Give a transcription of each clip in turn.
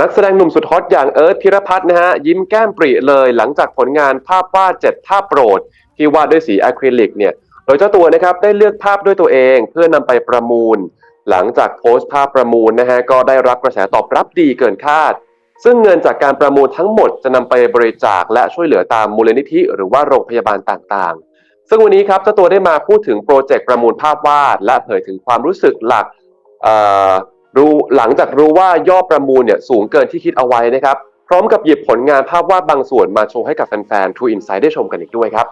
นักแสดงหนุ่มสุดฮอตอย่างเอิร์ธพิรพัฒน์นะฮะยิ้มแก้มปริเลยหลังจากผลงานภาพวาดเจ็ดภาพโปรด ที่วาดด้วยสีอะคริลิกเนี่ยโดยเจ้าตัวนะครับได้เลือกภาพด้วยตัวเองเพื่อนำไปประมูล หลังจากโพสต์ภาพประมูลนะฮะก็ได้รับกระแสตอบรับดีเกินคาด ซึ่งเงินจากการประมูลทั้งหมดจะนำไปบริจาคและช่วยเหลือตามมูลนิธิ หรือว่าโรงพยาบาลต่างๆ ซึ่งวันนี้ครับเจ้าตัวได้มาพูดถึงโปรเจกต์ประมูลภาพวาด และเผยถึงความรู้สึกหลักเอ่อ รู้หลังจากรู้ว่ายอดประมูลเนี่ยสูงเกินที่คิดเอาไว้นะครับ พร้อมกับหยิบผลงานภาพวาดบางส่วนมาโชว์ให้กับแฟนๆ True Insight ได้ชมกันอีกด้วยครับ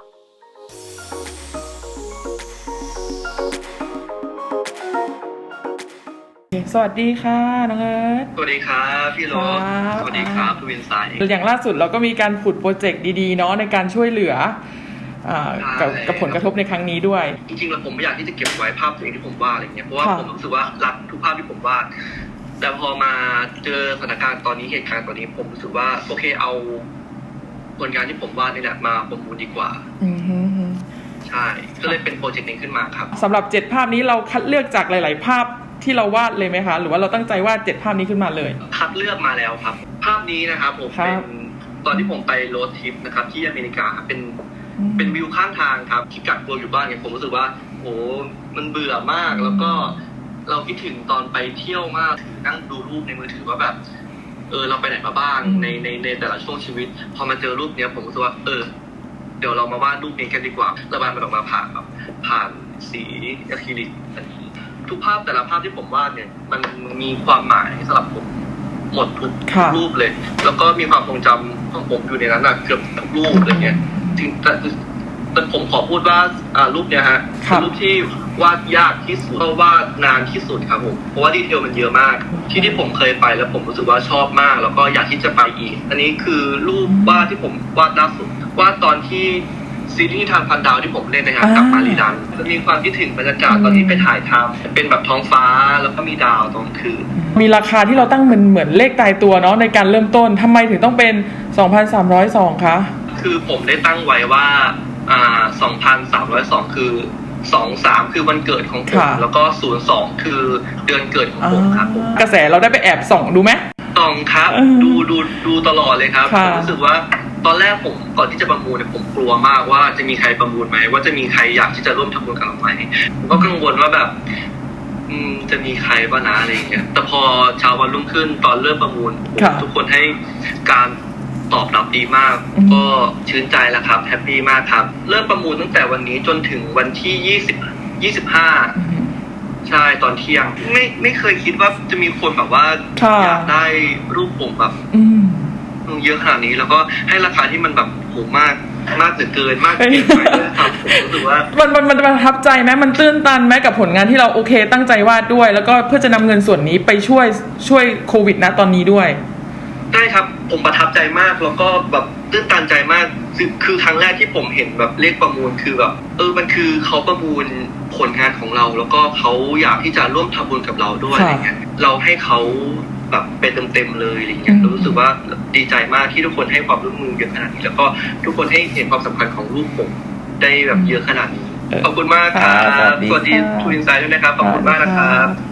สวัสดีค่ะน้องเอิร์ธสวัสดีครับพี่โรสครับสวัสดีครับทวินไซด์อย่างล่าสุดเราก็มีการผุดโปรเจกต์ดีๆเนาะในการช่วยเหลืออ่า กับใช่กับผลกระทบในครั้งนี้ด้วย จริงๆแล้วผมไม่อยากที่จะเก็บไว้ภาพตัวเองที่ผมวาดอะไรเงี้ยเพราะว่าค่ะผมรู้สึกว่ารักทุกภาพที่ผมวาดแต่พอมาเจอสถานการณ์ตอนนี้เหตุการณ์ตอนนี้ผมรู้สึกว่าโอเคเอาผลงานที่ผมวาดนี่แหละมาประมูลดีกว่าอือฮึฮึใช่ก็เลยเป็นโปรเจกต์นี้ขึ้นมาครับสำหรับเจ็ดภาพนี้เราคัดเลือกจากหลาย ๆ ภาพที่เราวาดเลยไหมคะ หรือว่าเราตั้งใจวาดเจ็ดภาพนี้ขึ้นมาเลย คัดเลือกมาแล้วครับ ภาพนี้นะครับผมครับเป็นตอนที่ผมไปโรดทริปนะครับ ที่อเมริกาครับเป็น เป็นวิวข้างทางครับ ที่กักตัวอยู่บ้านเนี่ยผมรู้สึกว่าโอ้มันเบื่อมากแล้วก็เราคิดถึงตอนไปเที่ยวมากถือนั่งดูรูปในมือถือว่าแบบเออเราไปไหนมาบ้างอืมในในในแต่ละช่วงชีวิต พอมาเจอรูปเนี้ยผมรู้สึกว่า เออ เดี๋ยวเรามาวาดรูปนี้กันดีกว่าระบายมันออกมาผ่านแบบผ่านสีอะคริลิกอันนี้ทุกภาพแต่ละภาพที่ผมวาดเนี่ย มันมีความหมายสำหรับผมหมดทุกค่ะรูปเลย แล้วก็มีความทรงจำของผมอยู่ในนั้นอะเกือบทุกรูปอะไรเงี้ย ถึงแต่แต่ผมขอพูดว่าอ่ารูปเนี้ยฮะครับ เป็นรูปที่วาดยากที่สุดก็วาดนานที่สุดครับผมเพราะว่าดีเทลมันเยอะมาก ที่ที่ผมเคยไปแล้วผมรู้สึกว่าชอบมาก แล้วก็อยากที่จะไปอีก อันนี้คือรูปวาดที่ผมวาดล่าสุดวาดตอนที่ซีรีส์ทางพันดาวที่ผมเล่นนะฮะกับมารีดันจะมีความคิดถึงบรรยากาศตอนที่ไปถ่ายทำเป็นแบบท้องฟ้าแล้วก็มีดาวตอนกลางคืน มีราคาที่เราตั้งเหมือนเหมือนเลขตายตัวเนาะในการเริ่มต้นทำไมถึงต้องเป็น 2,302คะ คือผมได้ตั้งไว้ว่าอ่า2,302คือ23คือวันเกิดของผม ค่ะ แล้วก็02คือเดือนเกิดของผมครับผม กระแสเราได้ไปแอบส่องดูไหมต้องครับอืมดูดูดูตลอดเลยครับค่ะผมรู้สึกว่าตอนแรกผมก่อนที่จะประมูลเนี่ยผมกลัวมากว่าจะมีใครประมูลไหมว่าจะมีใครอยากที่จะร่วมทำบุญกับเราไหมผมก็กังวลว่าแบบ อืมจะมีใครบ้างนะอะไรอย่างเงี้ยแต่พอเช้าวันรุ่งขึ้นตอนเริ่มประมูลค่ะ ทุกคนให้การ ตอบรับดีมากอืมก็ชื่นใจแล้วครับแฮปปี้มากครับ เริ่มประมูลตั้งแต่วันนี้จนถึงวันที่ยี่สิบยี่สิบห้าใช่ตอนเที่ยง ไม่ไม่เคยคิดว่าจะมีคนแบบว่าค่ะ อยากได้รูปผมแบบอืม เยอะขนาดนี้แล้วก็ให้ราคาที่มันแบบโหมากมากเหลือเกินมากเกินไปด้วยครับผมรู้สึกว่า มันมันมันประทับใจไหมมันตื้นตันไหมกับผลงานที่เราโอเค ตั้งใจวาดด้วย แล้วก็เพื่อจะนำเงินส่วนนี้ไปช่วยช่วยโควิดนะตอนนี้ด้วย ได้ครับผมประทับใจมากแล้วก็แบบตื้นตันใจมากคือคือครั้งแรกที่ผมเห็นแบบเลขประมูลคือแบบเออมันคือเขาประมูลผลงานของเรา แล้วก็เขาอยากที่จะร่วมทำบุญกับเราด้วยค่ะอะไรเงี้ยเราให้เขาแบบเป็นเต็มๆเลยอะไรเงี้ยอืมรู้สึกว่าดีใจมากที่ทุกคนให้ความร่วมมือเยอะขนาดนี้ แล้วก็ทุกคนให้เห็นความสำคัญของรูปผมได้แบบเยอะขนาดนี้ขอบคุณมากครับค่ะสวัสดีสวัสดีค่ะทูอินไซด์ด้วยนะครับขอบคุณมากนะครับ